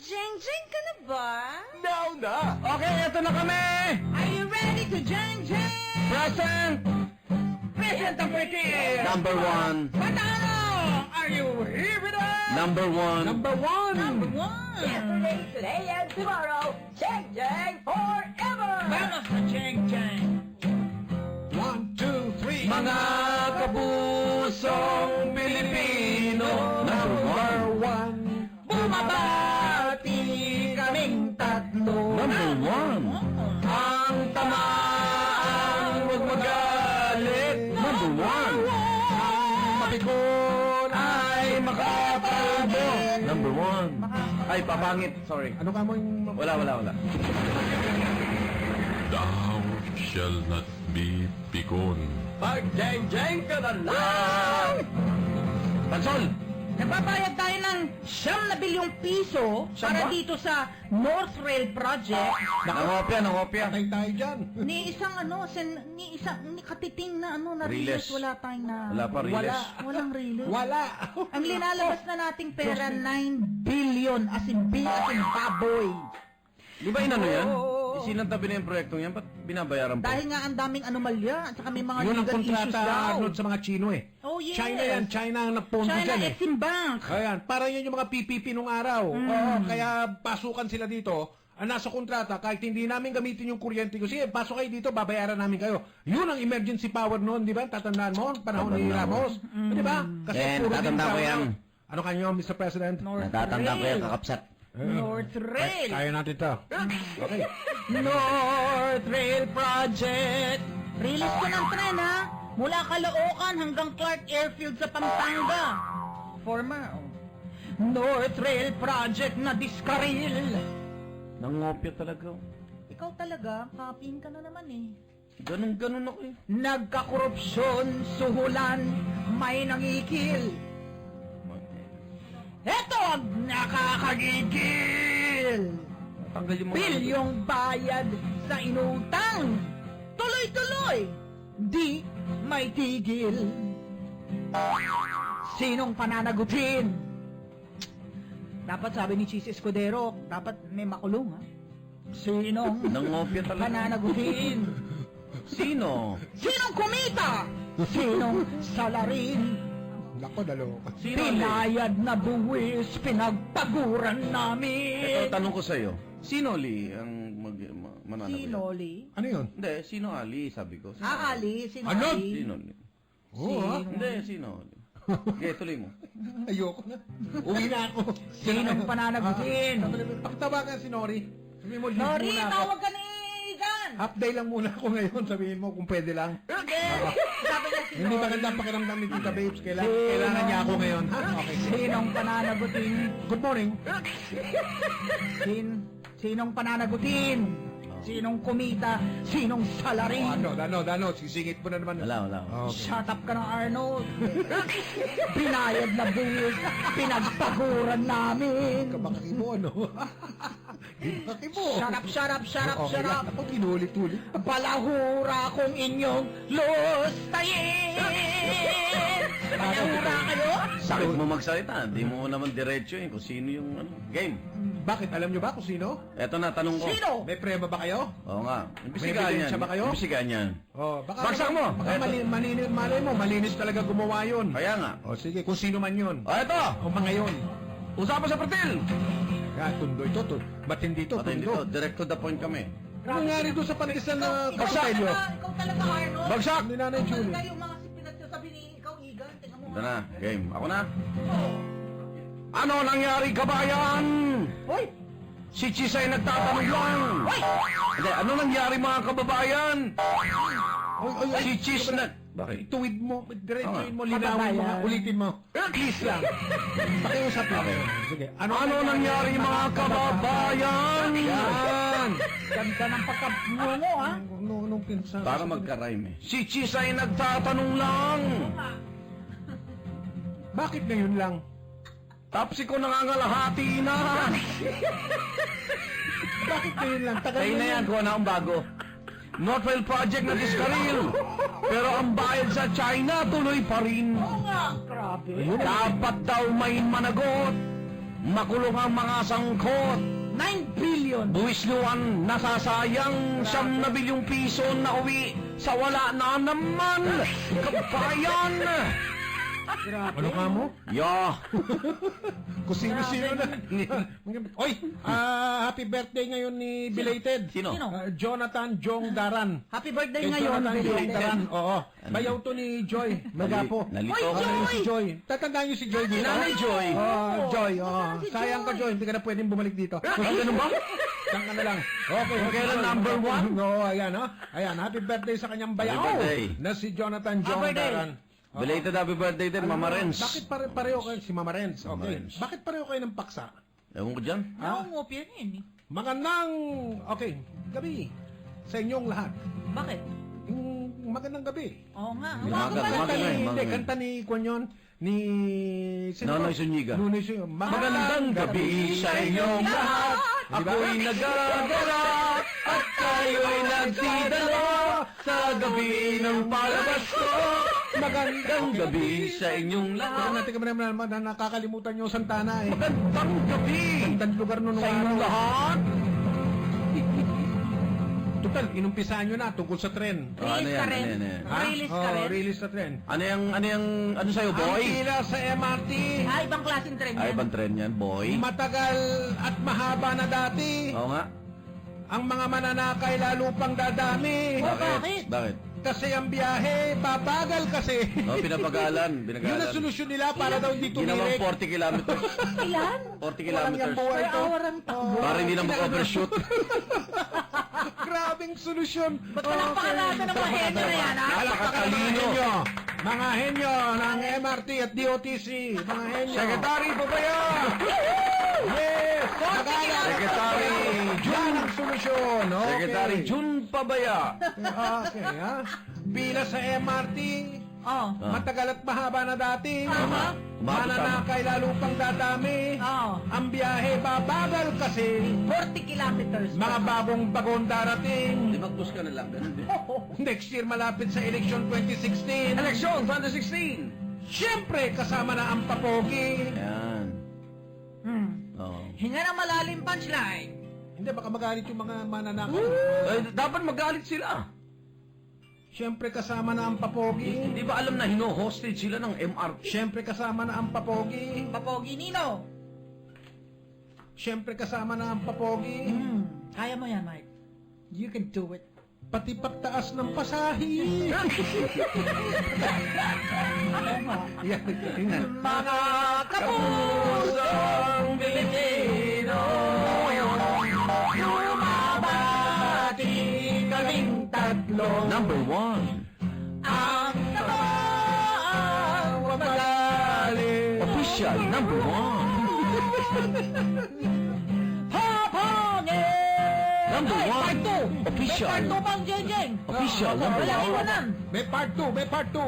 Nag-jeng-jeng ka na ba? Now na! Okay, eto na kami! Are you ready to jeng-jeng? Present! Present ang pretty! Number one. Patano! Are you here with us? Number one. Number one! Number one! Yesterday, today, and tomorrow, Jang forever! Vamos na jeng-jeng! One, two, three! Mga kabusong Ay, papangit. Sorry. Ano ka mo yung... Wala, wala, wala. Thou shall not be begone. Pag-jeng-jeng ka na lang! Pansol! Nagbabayad tayo ng siyam na bilyong piso Siyam para ba? dito sa North Rail Project Nangopya, nangopya. Patay tayo dyan. ni isang ano, sen, ni isang ni katiting na ano na Riles. Riles. Wala tayong na Wala pa, Riles. Wala, walang Riles. Wala! Ang linalabas na nating pera 9 billion as in B as in baboy. Di ba inano yan? Oo. Isinantabi na yung proyektong yan, ba't binabayaran pa? Dahil nga ang daming anomalya at saka may mga Yun ang legal issues kontrata daw. Arnold sa mga Chino eh. Oh, yes. China yan, China ang nagpondo China dyan eh. Exim Bank. Ayan, para yan yung mga PPP nung araw. Mm. Oo, kaya pasukan sila dito. Ang nasa kontrata, kahit hindi namin gamitin yung kuryente ko, sige, pasok kayo dito, babayaran namin kayo. Yun ang emergency power noon, di ba? Tatandaan mo, panahon ni Tatandaan ko. Ramos. Di ba? Kasi Yan, puro din tatandaan ko yan. Ano kanyo, Mr. President? Natatanda ko yan, kakapsat. North Rail. Kaya natin to. Okay. North Rail Project. Release ko ng tren ha. Mula Caloocan hanggang Clark Airfield sa Pampanga. Former. oh. North Rail Project na diskaril. Nangopya talaga. Ikaw talaga, copying ka na naman eh. Ganun, ganun ako eh. Nagkakorupsyon, suhulan, may nangikil. Eto ang nakakagigil! Tanggal yung mga... Bilyong bayad sa inutang. Tuloy-tuloy. Di may tigil. Sinong pananagutin? Dapat sabi ni Cheese Escudero, dapat may makulong ha. Sinong Nangopya talaga. pananagutin? Sino? Sinong kumita? Sinong salarin? Nako, dalo. Sino? Pinayad na buwis, pinagpaguran Ito, namin. tanong ko sa'yo. Sino, Lee, ang mag, ma, mananabi? Sino, Lee? Ano yun? Hindi, sino Ali, sabi ko. Sino? Ah, Ali? Sino Ano? Ali? Sino, Lee? Oo, ha? Hindi, sino? Okay, tuloy mo. Ayoko na. Uwi na ako. Sinong pananagutin? Pakitawagan si Nori. Sabihin mo, leave Nori, muna ako. tawag ka ni Igan! Half day lang muna ako ngayon. Sabihin mo kung pwede lang. Hindi! Sabi niya si Hindi maganda ang pakiramdam ni Tita Babes. Kailangan, kailangan niya ako ngayon. Okay. Sinong pananagutin? Good morning. Sin, sinong pananagutin? Sinong kumita? Sinong salarin? Ano, ano, ano. Sisingit mo na naman. Wala, wala. Okay. Shut up ka ng Arnold! Binayad na buwis, pinagpaguran namin! Kabaki mo, ano? Shut up, shut up, Okay up! Ako, tinulit-ulit. Balahura kong inyong lustayin! Balahura kayo? Sakit mo magsalita. Hindi mo naman diretso eh kung sino yung ano. Game. Bakit? Alam nyo ba kung sino? Eto na, tanong ko. Sino? May prema ba kayo? Oo nga. May Imbisigahan yan. ba kayo? Imbisigahan yan. Oh, baka Bagsak mo. Baka Eto. mali, malinis, malay mo, malinis talaga gumawa yun. Kaya nga. O sige, kung sino man yun. O, eto! O mga yun. Usapan sa pretil! Kaya tundo ito, to. Ba't hindi to? Pati Tundo. direct to the point kami. Ano nangyari doon sa pantisan na Ikaw Castelio? talaga, ikaw talaga, Arnold! Bagsak! Ni Nanay Ikaw Julie. talaga yung mga pinagsasabi ni ikaw, Igan. Tingnan mo. Ito na, game. Ako na. Ano nangyari kabayan? Hoy! Si Chisay nagtatanong lang. Hoy! Hindi, ano nangyari mga kababayan? Oy, oy, oy. Si Chis na... Bakit? Tuwid mo, diretsuin mo, linawin mo, Kababayan. ulitin mo. Please lang. Pakiusap lang. Sige. Ano, ano nangyari mga kababayan? Yan. Ganda ng pagkamungo, ha? Nung, nung pinsan. Para magka-rhyme eh. Si Chisay nagtatanong lang. Bakit ngayon lang? Tapos ko nangangalahati na. Bakit ngayon lang? Tagal Tayo na yan, kuha na akong bago. Northwell Project na diskaril. Pero ang bayad sa China tuloy pa rin. Oo nga, grabe. Dapat daw may managot. Makulong ang mga sangkot. 9 billion! Buwis luwan, nasasayang siyam na bilyong piso na uwi sa wala na naman. Kabayan! Ano ka mo? Ya! Kung sino-sino na. Oy, ah, happy birthday ngayon ni belated. Sino? Sino? Ah, Jonathan Jong Daran. Happy birthday Kay ngayon, Jonathan Jong belated. Daran. Oo. Bayaw to ni Joy. Magapo. Nalito Oy, ka. Ano Joy! si Joy? Tatandaan niyo si Joy dito? Nanay Joy. Oh, Joy. Oh. Si Sayang ka, Joy. Joy. Hindi ka na pwedeng bumalik dito. Ah, ganun ba? Diyan ka na lang. Okay. Kailan number one? Oo, ayan, ha? Ayan, happy birthday sa kanyang bayaw. Happy birthday. Na si Jonathan Jong Happy birthday. Daran. Belated happy birthday din, Mama Renz. Bakit pare pareho kayo si Mama Renz? Mama Okay. Renz. Bakit pareho kayo ng paksa? Ewan ko dyan. Nangungopia yun eh. Magandang, okay, gabi sa inyong lahat. Bakit? Yung magandang gabi. Oo nga. Yung Umaga mga- pa Kanta mga- ni, mga- hindi, mga- kanta ni Kwan yun, ni... sino Nonoy ba? Zuniga. Nonoy Zuniga. Magandang gabi sa inyong lahat. Ako'y nagagara at kayo'y nagsidala sa gabi ng palabas ko. Magandang gabi sa inyong Pero lahat. natin kami naman na nakakalimutan nyo Santana eh. Magandang gabi Gandang lugar nun sa inyong araw. lahat. Total, inumpisahan nyo na tungkol sa tren. Oh, ano Release yan, ka rin. ano yan, ano yan? Ha? Release ka Oh, rin. release sa tren. Ano yung, ano yung, ano sa'yo, Ang boy? pila sa MRT, Ha, ibang klaseng trend Ay, yan. ibang trend yan, boy. matagal at mahaba na dati. Oo nga. Ang mga mananakay lalo pang dadami. Oh, bakit? Bakit? Kasi ang biyahe, babagal kasi. Oh, pinapagalan. Yun ang solusyon nila para daw hindi Ginawang tumirik. 40 kilometers. Ilan? 40 Walang kilometers. yung buhay Per to. hour ang takbo. Para hindi na mag-overshoot. Grabing solusyon. Ba't palakpakan natin ang mga henyo na yan, ha? Napakatalino. Henyo. Mga henyo ng MRT at DOTC. Mga henyo. Secretary Babaya! Yes! Nagala. Secretary Yan ang solusyon. Okay. Secretary Jun Pabaya. Okay, ha? Pila sa MRT. Oh. Ah. Matagal at mahaba na dati. Tama. Umabot Mananakay lalo pang dadami. Oh. Ang biyahe babagal kasi 40 kilometers. mga bagong bagon darating. Limagpus ka na lang. Din. Next year malapit sa election 2016. Eleksyon 2016! Siyempre kasama na ang papogi. Ayan. Hmm. Oo. Hinga ng malalim punchline. Hindi baka magalit yung mga mananakay. Eh, dapat magalit sila. Siyempre kasama na ang papogi. Hindi ba alam na hino-hostage sila ng MRT? Siyempre kasama na ang papogi. Papogi Nino. Siyempre kasama na ang papogi. Hmm. Kaya mo yan, Mike. You can do it. Pati pagtaas ng pasahi. Yan. Mga Kapusang Pilipino Number one Ang sabang Magaling. Official number one Number one. Part 2! Official. May part 2 pang Jeng Official oh, number Wala one iwanan! May part 2, may part 2.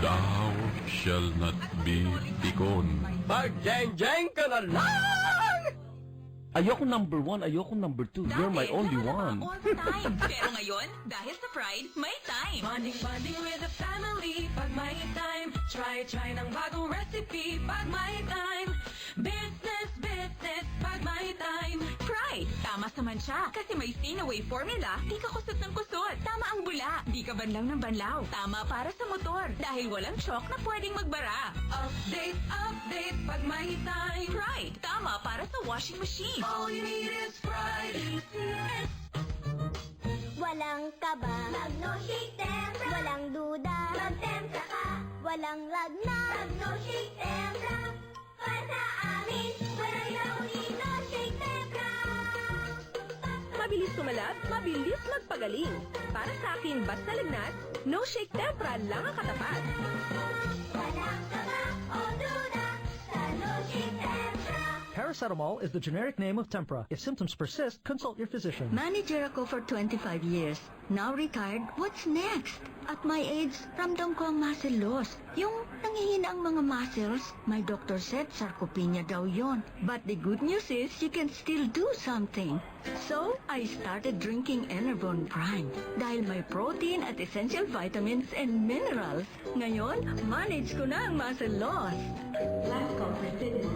Thou shall not be pikon. Mag-jeng-jeng ka na lang Ayoko number one, ayoko number two You're my only one All the time. Pero ngayon, dahil sa Pride, may time. Bonding, bonding with the family. Pag may time. Try, try ng bagong recipe. Pag may time. Business, business. Pag may time. Pride. Tama sa mancha. Kasi may Stay formula. Di ka kusot ng kusot. Tama ang bula. Di ka banlaw ng banlaw. Tama para sa motor. Dahil walang shock na pwedeng magbara. Update, update. Pag may time. Pride. Tama para sa washing machine. All you need is Pride. Walang kaba Magno-shake tempra Walang duda Magtempra ka Walang lagnat Magno-shake tempra Para sa amin Walang launin no shake tempra Mabilis kumalat, mabilis magpagaling. Para sa akin, basta lagnat, no shake tempra lang ang katapat. Walang kaba o duda Sa no-shake tempra Paracetamol is the generic name of Tempra. If symptoms persist, consult your physician. Manager ako for 25 years. Now retired, what's next? At my age, ramdam ko ang muscle loss. Yung Nangihina ang mga muscles. My doctor said sarcopenia daw yon. But the good news is you can still do something. So, I started drinking Enervon Prime dahil may protein at essential vitamins and minerals. Ngayon, manage ko na ang muscle loss. I'm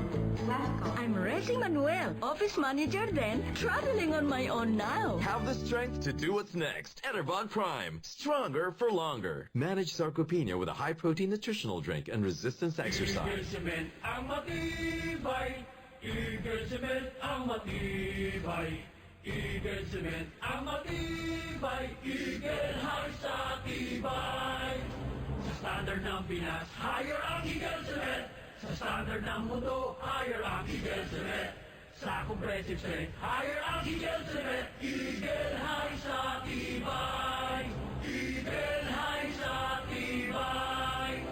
Resi Manuel, office manager then, traveling on my own now. Have the strength to do what's next. Enervon Prime. Stronger for longer. Manage sarcopenia with a high-protein nutritional drink and resistance exercise. Cement ang matibay. Eagle Cement ang matibay. Eagle Cement ang matibay. Eagle High sa tibay. Sa standard ng Pinas, higher ang Eagle Cement. Sa standard ng mundo, higher ang Eagle Cement. Sa compressive strength, higher ang Eagle Cement. Eagle High sa tibay. Eagle High sa tibay.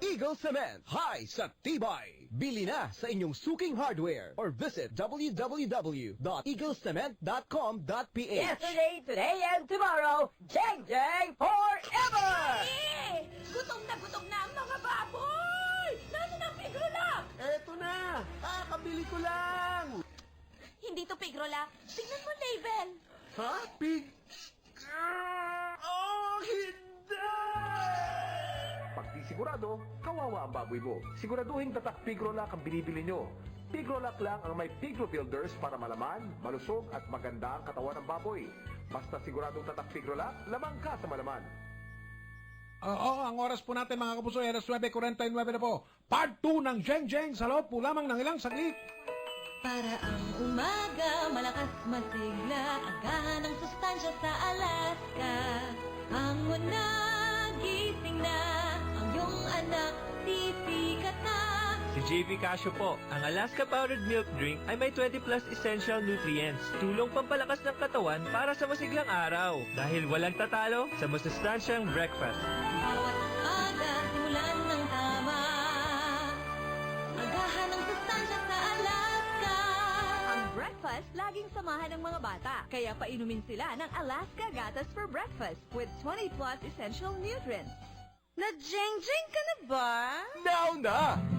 Eagle Cement. High sa tibay. Bili na sa inyong suking hardware or visit www.eaglecement.com.ph Yesterday, today, and tomorrow, Jeng Jeng forever! Gutom na gutom na ang mga baboy! Pigrolak? Eto na! Kakabili ko lang! Hindi to pigrola. Tignan mo label. Ha? Pig? Oh, hindi! Pag di sigurado, kawawa ang baboy mo. Siguraduhin tatak Pigrolac ang binibili nyo. Pigrolac lang ang may Pigro Builders para malaman, malusog at maganda ang katawan ng baboy. Basta siguradong tatak Pigrolac, lamang ka sa malaman. Oo, ang oras po natin mga kapuso, alas 9.49 na po. Part 2 ng Jeng Jeng sa loob po lamang ng ilang saglit. Para ang umaga, malakas masigla Ang gahan ng sustansya sa Alaska Hangon na, gising na Ang iyong anak, Si JV Casio po, ang Alaska Powdered Milk Drink ay may 20 plus essential nutrients. Tulong pampalakas ng katawan para sa masiglang araw. Dahil walang tatalo sa masustansyang breakfast. Bawat aga, simulan ng tama Agahan ng sustansya sa Alaska Ang breakfast laging samahan ng mga bata. Kaya painumin sila ng Alaska Gatas for Breakfast with 20 plus essential nutrients. Na-jeng-jeng ka na ba? Now na!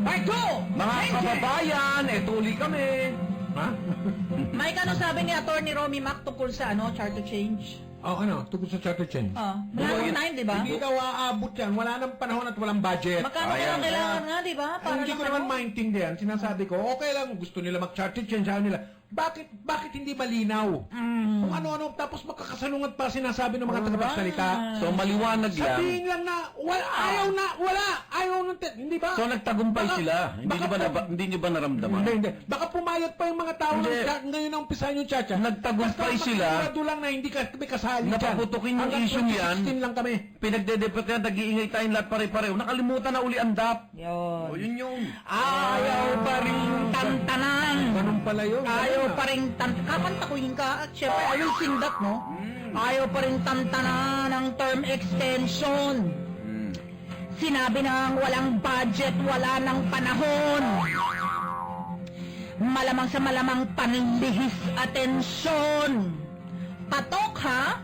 Part 2! Mga kababayan, etuli kami! Ha? Mike, ano sabi ni Attorney Romy Mac tungkol sa ano, charter change? Oh, ano, tungkol sa charter change. Oh, wala nang time, di ba? Hindi daw aabot yan. Wala nang panahon at walang budget. Magkano kaya kailangan nga, di ba? Ay, hindi ko naman maintindihan. Sinasabi ko, okay lang, gusto nila mag-charter change, ayaw nila. Bakit, bakit hindi malinaw? Mm. Kung ano-ano, tapos magkakasalungat pa sinasabi ng mga tagapagsalita. So maliwanag Sabihin lang na, wala, ayaw na, wala, ayaw na, hindi ba? So nagtagumpay Baka- sila. Hindi baka niyo ba, na, hindi niyo ba naramdaman? Hindi, hindi. Baka pumayat pa yung mga tao ng Hindi. chat ngayon ang umpisahan yung chacha. Nagtagumpay Basta sila. makikirado lang na hindi ka, kami kasali dyan. Napaputukin yung Hanggang issue yan. 2016 lang kami. Pinagdedepet ka, nag-iingay tayong lahat pare-pareho. Nakalimutan na uli ang DAP. Yun. O yun yung... Ayaw pa rin tantanan. Ganun pala yun. Ayaw Ganun pa rin tan... Kapantakuhin ka at syempre I will sing that, no? Ayaw pa rin tantanan ng term extension. Sinabi nang walang budget, wala ng panahon. Malamang sa malamang panlihis atensyon. Patok ha?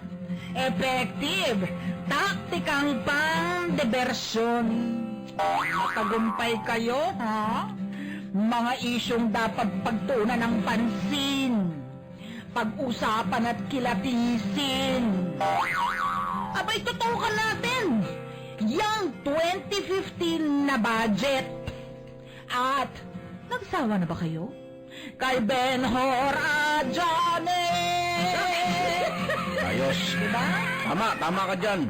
Effective. Taktikang pang diversyon. Matagumpay kayo, ha? Mga isyong dapat pagtuunan ng pansin. Pag-usapan at kilatisin. Abay, tutukan natin. Yang 2015 na budget. At, nagsawa na ba kayo? Kay Benhor Adjane! Ayos. diba? Tama, tama ka dyan.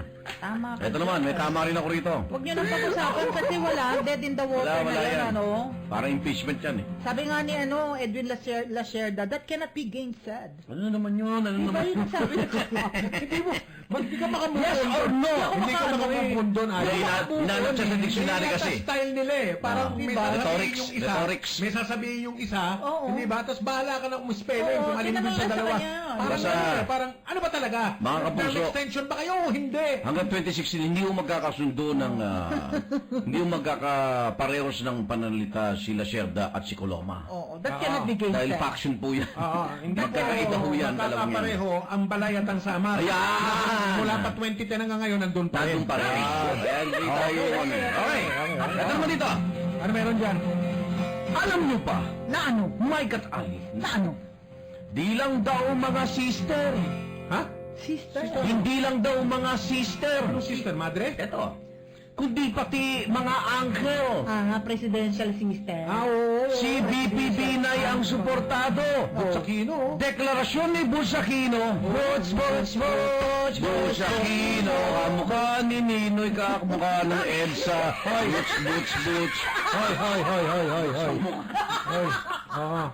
Tama ka. Ito naman, may tama rin ako rito. Huwag niyo nang pag-usapan kasi wala. Dead in the water Wala, na wala yan, yan. ano? Para impeachment yan eh. Sabi nga ni ano, Edwin Lacer- Lacerda, that cannot be gainsaid. Ano naman yun? Ano naman? yun ang sabi ko? Hindi mo, ba't di ka makamove Yes or doon? no? Hindi ka Makaano makamove eh. on doon. Hindi, ayaw. siya sa dictionary Hindi kasi. yata style nila eh. Parang Ah. may Diba? sasabihin Rhetorics, yung isa. rhetorics. May sasabihin yung isa. Oo. Hindi ba? Tapos bahala ka na umispelling Oo, kung alin dun tinanong sa ka sa dalawa. kanya. Parang Basta- ano eh, parang ano ba talaga? Mga kapuso. Term extension ba kayo o hindi? Hanggang 2016, hindi yung magkakasundo ng... ah, hindi yung magkakaparehos ng pananalita si Lacerda at si Coloma. Oo, that cannot be gainsaid. Dahil faction po yan. Oo, hindi Magkakaiba ho yan, dalawang yan. Magkakapareho ang balay at ang samar. Ayan! Mula pa 2010 hanggang ngayon, nandun pa rin. Nandun pa rin. Ayan, hindi tayo. Okay, okay, okay. Ito naman dito. Ano meron dyan? Alam nyo pa, Na ano? my God, ay, Na ano? di lang daw mga sister. Ha? Sister? Hindi lang daw mga sister. Ano sister, madre? Ito. Kundi pati mga uncle. Ah, presidential sister. Ah, oo. Si BP Binay ang suportado. Butsakino. Deklarasyon ni Busakino. Buts, buts, buts, Busakino. Kamukha ni Ninoy, kamukha ng EDSA. Buts, buts, buts. Hoy, hoy, hoy, hoy, hoy, hoy. Hoy. Oo.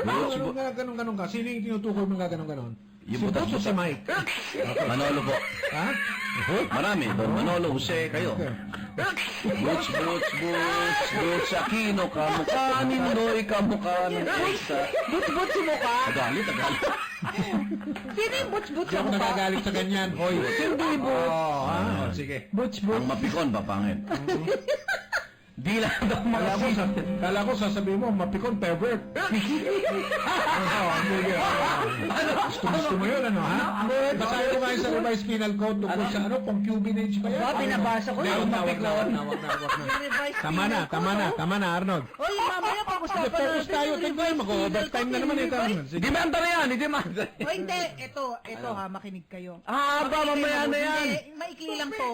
Buts, Ganun buts. nga, ganun, ganun ka. Sino yung tinutukoy mong ganun, ganun? Yung si butas- Butch o si Mike? Manolo po. Ha? Marami. Don Manolo, Jose, kayo. Buts, buts, buts, buts, Aquino, kamukha ni Ninoy, kamukha ng EDSA. Butch-butch mo ka? Tagali, tagali. Sino yung butch-butch Hindi ako mo ka? nagagalit sa ganyan. Hoy. Hindi, Butch. Oo, ah, sige. Butch-butch. Ang mapikon, papangit. Di lang daw mga Kala ko, sa, kala ko sasabihin mo, mapikon, pervert. Oo, sige. Gusto, gusto mo yun, ano, ha? Basahin ko kayo sa revised penal code tungkol sa, ano, concubinage ba yan? Ba, binabasa ko Hindi, yun. wag na, wag na, wag na, wag na, wag na. Revised Tama na, tama code, na, oh. tama na, Arnold. Oy, mamaya pag-usapan Focus natin tayo, yung tingnan revised mag-overtime na naman ito. yung. Demanda na yan, hindi man. O hindi, ito, ito ha, makinig kayo. Ah, ba, mamaya na yan. Hindi, maikli lang to.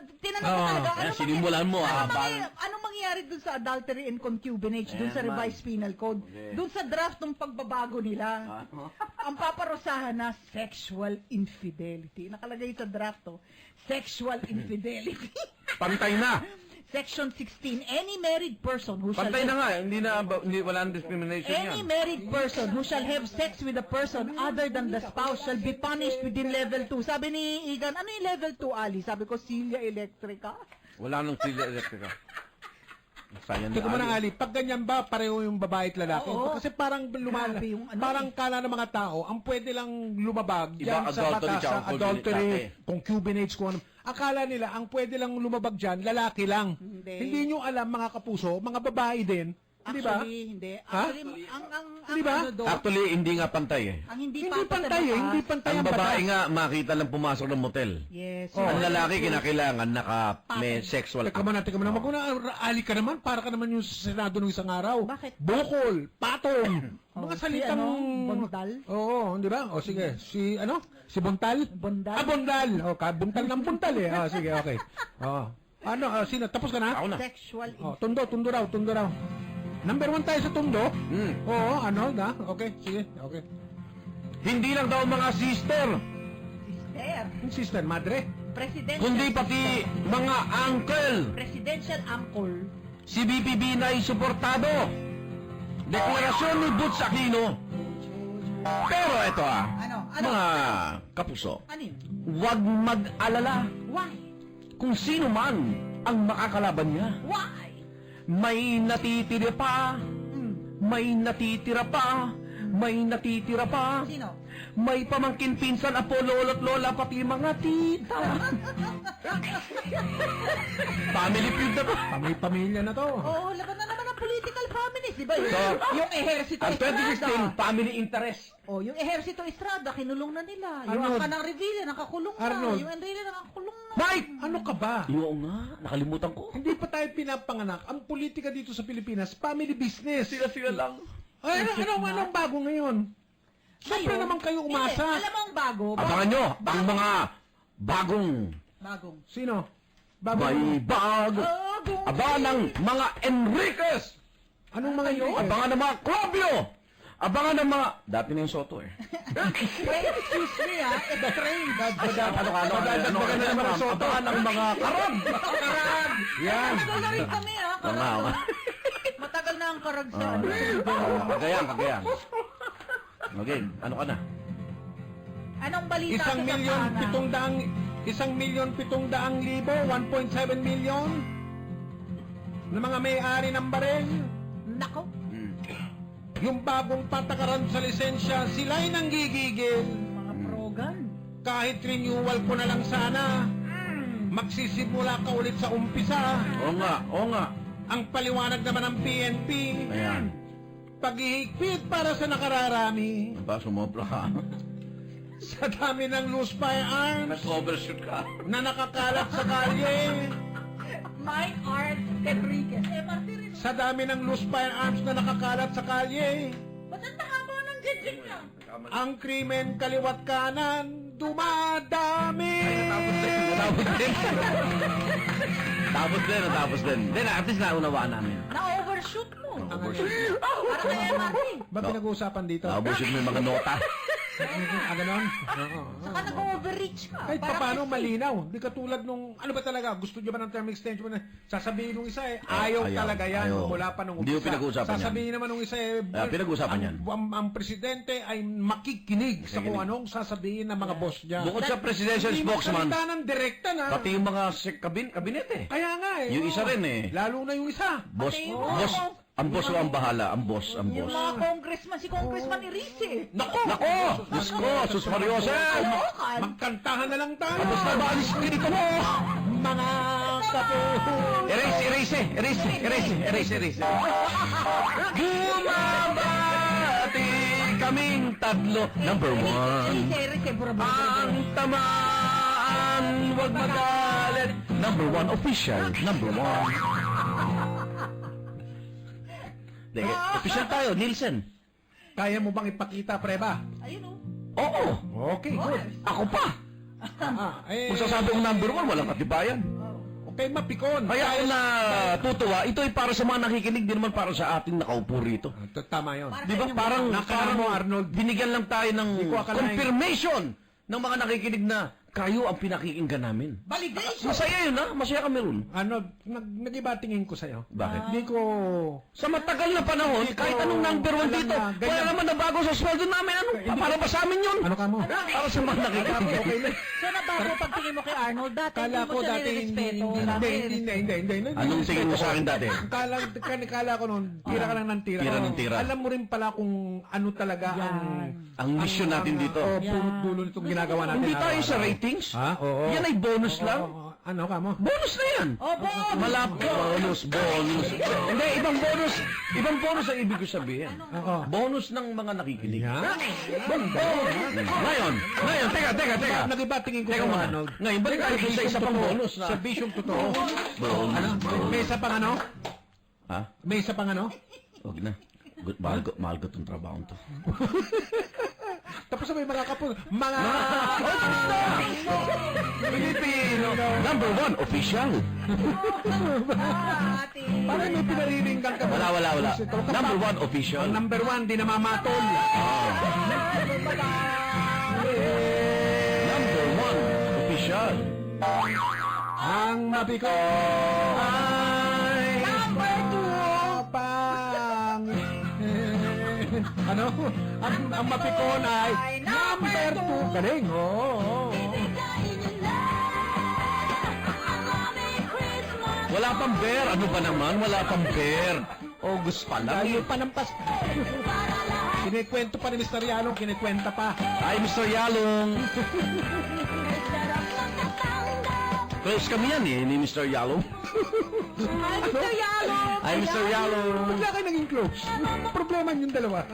Tinanong ko talaga, ano sinimulan mo, ah, ano, mangyayari, bang- anong mangyayari dun sa adultery and concubinage, dun Ayan sa revised penal code, dun sa draft ng pagbabago nila, ang paparusahan na sexual infidelity. Nakalagay sa draft to, sexual infidelity. Pantay na. Section 16, any married person who shall Pantay na nga, hindi na, hindi, wala nang discrimination Any yan. married person who shall have sex with a person other than the spouse shall be punished within level 2. Sabi ni Igan, ano yung level 2, Ali? Sabi ko, Celia Electrica. Wala nang sila electrica. Sayang mo na, Ali, pag ganyan ba, pareho yung babae at lalaki? Oo. Kasi parang lumala, Grabe yung ano parang kala ng mga tao, ang pwede lang lumabag Iba, dyan sa adultery batas, tsaka sa adultery, concubinage. concubinage, kung ano. Akala nila, ang pwede lang lumabag dyan, lalaki lang. Hindi. nyo alam, mga kapuso, mga babae din. Di ba? Actually, hindi. Ha? Actually, ang, ang, ang, Di ba? ano doon, Actually, hindi nga pantay eh. ang hindi, Hindi pantay eh, hindi pantay Ang ang babae batas. nga, makita lang pumasok ng motel. Yes. Oh. Ang lalaki, kinakailangan naka may sexual Teka mo na, teka mo na. Maguna, ali ka naman, para ka naman yung Senado ng isang araw. Bakit? Bukol, patong, Oh, mga si salitang... ano, Bondal? Oo, di ba? O sige, si ano? Si Bontal? Bondal? Ah, Bondal. O, ka, buntal ng buntal eh. Ah, sige, okay. Oo. Ano, ah, sino? Tapos ka na? Ako na. Sexual Oh, tundo, tundo raw, tundo raw. Number one tayo sa tundo. Hmm. Oo, ano, na? Okay, sige, okay. Hindi lang daw mga sister, Sister. Yung sister, madre. Presidential kundi pati sister. mga uncle. Presidential uncle. Si BPB na suportado. Deklarasyon ni Butch Aquino. Pero ito ah, Ano? Ano? mga kapuso, Ano yun? huwag mag-alala Why? kung sino man ang makakalaban niya. Why? May natitira pa, Hmm. may natitira pa, may natitira pa. Sino? May pamangkin pinsan, apo, lolo't lola, pati mga tita. Family feud na to. Pamilya na to. Oo, laban na naman ang political families, di ba? Yung, So, yung ehersito Ang Estrada. 2016, family interest. Oh, yung ehersito Estrada, kinulong na nila. Yung Arnold. Arnold. Kanang Revilla, nakakulong na. Arnold. Yung Enrile, nakakulong na. Mike, ano ka ba? Oo nga, nakalimutan ko. Hindi pa tayo pinapanganak. Ang politika dito sa Pilipinas, family business. Sila-sila lang. Ay, ano, ano, anong bago ngayon? Siyempre naman kayo umasa. Hindi, alam mo ang bago? Abangan nyo ang mga bagong Bagong. Sino? Bago. may bago. Bagong. Abangan ng mga Enriquez. Anong mga yun? Abangan ng mga Clovio. Abangan ng mga... Dati na yung Soto eh. Wait, excuse me ha. It's train. Ano ka, ano ka, ano ka, ano ka, ano ka, ano ka, abangan ng mga karag. Karag. Yan. Matagal na rin kami ha. Oo nga. Matagal na ang karag sa Ah, ano. ah, Kagayang, kagayang. Okay, ano ka na? Anong balita Isang sa milyon pitong daang isang milyon pitong daang libo, 1.7 million na mga may-ari ng barel. Nako. Yung bagong patakaran sa lisensya, sila'y nanggigigil. Mga progan. Kahit renewal ko na lang sana, magsisimula ka ulit sa umpisa. Oo nga, oo nga. Ang paliwanag naman ng PNP, Ayan. Paghihigpit para sa nakararami. Ba, sumobra ka. Sa dami ng loose firearms Nag-overshoot ka. na nakakalat sa kalye. Mike Art Enriquez. Eh, Martin rin. Sa dami ng loose firearms na nakakalat sa kalye. Ba't ang haba ng jijig niya? Ang krimen kaliwat kanan dumadami. Tapos din. Tapos din. Tapos din, tapos din. Then, at least naunawaan namin. Na-overshoot mo. Overshoot. Para kaya Martin. Ba pinag-uusapan dito? Naubusog mo yung mga nota. ah, ganon? Oo. Saka nag-overreach ka. Kahit Para pa paano kasi- malinaw. Di katulad nung, ano ba talaga, gusto niyo ba ng term extension? Na sasabihin nung isa eh, ayaw, Ayaw, talaga yan. ayaw. Mula pa nung Hindi mo pinag-uusapan yan. Sasabihin naman nung isa eh, Ah, pinag-uusapan ang, yan. Ang, ang presidente ay makikinig sa kung Makikinig. anong sasabihin ng mga boss niya. Bukod sa presidential Hindi spokesman, magsalita ng direkta na. pati yung mga sek- kabin kabinete. Kaya nga eh. Yung isa rin eh. Lalo na yung isa. Boss, Pati yung boss, mga- ang boss o ang bahala, ang boss, ang Yung boss. mga congressman, si congressman ni Rize. Nako! Nako! Diyos ko, sus Mariosa! Kalokan. Magkantahan na lang tayo. Tapos na ba ang espiritu mo? Mga kapo. Erase, erase, erase, erase, erase, erase. Bumabati kaming tatlo. Number one. Rize, Burabay. Ang tamaan, wag magalit. Number one, official. Number one. Deke, official tayo, Nielsen. Kaya mo bang ipakita, preba? Ayun o. Oo, Okay, good. ako pa. Ah, eh, Kung sasabi kong number one, walang katibayan. Okay, mapikon. Kaya ako na tutuwa, ito ay para sa mga nakikinig, di naman para sa ating nakaupo rito. T- Tama yun. Di ba? Parang, Nakala mo, Arnold. binigyan lang tayo ng Hindi ko akalain. confirmation ng mga nakikinig na kayo ang pinakikinggan namin. Validation. Masaya yun ha? Masaya kami ron. Ano, nag, nag-iba tingin ko sa'yo. Bakit? Hindi ko... Sa matagal na panahon, Hindi ko kahit anong number one alam dito, na ganyan. wala naman na bago sa sweldo namin. Ano? Para ba sa amin yun? Ano ka mo? Para sa mga nakikinig. Okay na. So, nabago pagtingin mo kay Arnold, dati Kala hindi ko mo siya dati hindi, nirespeto. hindi, Dati, hindi, hindi, hindi, hindi, hindi. Anong tingin mo sa akin dati? Kala, kala, kala ko noon, tira ka lang ng tira. Tira Ano, ng tira. Alam mo rin pala kung ano talaga ang... Ang mission natin dito. Oh, punot dulo nitong ginagawa natin. Hindi tayo sa araw-araw. Ratings. Ha? Oo. Yan ay bonus lang. Oo, Ano ka mo? Bonus na yan. Oh, bonus! Malap bonus, bonus. Hindi, ibang bonus. Ibang bonus ang ibig ko sabihin. Oo. Bonus ng mga nakikinig. Yan. Bonus. Ngayon, ngayon, teka, teka, teka. Nag-iba tingin ko Teka muna. Arnold. Ngayon, balik tayo dun sa isa pang bonus na... Sa bisyong totoo. Bonus. Ano? May isa pang ano? Ha? May isa pang ano? Huwag na. Good, mahal ko, mahal ko itong trabaho to. Tapos may mga kapul... Mga... Pilipino. Number one, official. Dati. Parang may pinariringgan ka ba? Wala, wala, wala. Number one, official. Ang number one, di namamatol. Number one, official. Ang mabiko ay... Number two! Pang... ano? Ang, ang mapikon ay number two. Galing, oo. Oh, Wala pang bear. Ano ba naman? Wala pang bear. August pa lang. Layo pa ng pas... Kinikwento pa ni Mr. Yalong, kinikwenta pa. Hi, Mr. Yalong. Close kami yan eh, ni Mr. Yalong. Hi, Mr. Yalo! Hi, Mr. Yalong. Bigla kayo naging close. Problema yung dalawa.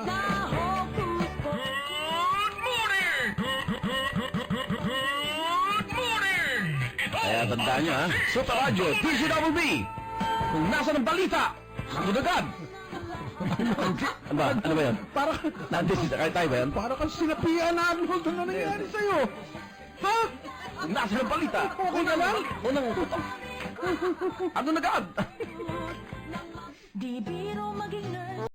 Tandaan nyo ha, Super Radio, DCWB. Kung nasa ng balita, sagot agad. ano ba? Ano ba yan? Para, Nandito si kahit tayo ba yan? para kang sinapian na Arnold. Ano nangyari sa'yo? Ha? Kung nasa ng balita, Okay ka lang? unang... Ano na agad? Di biro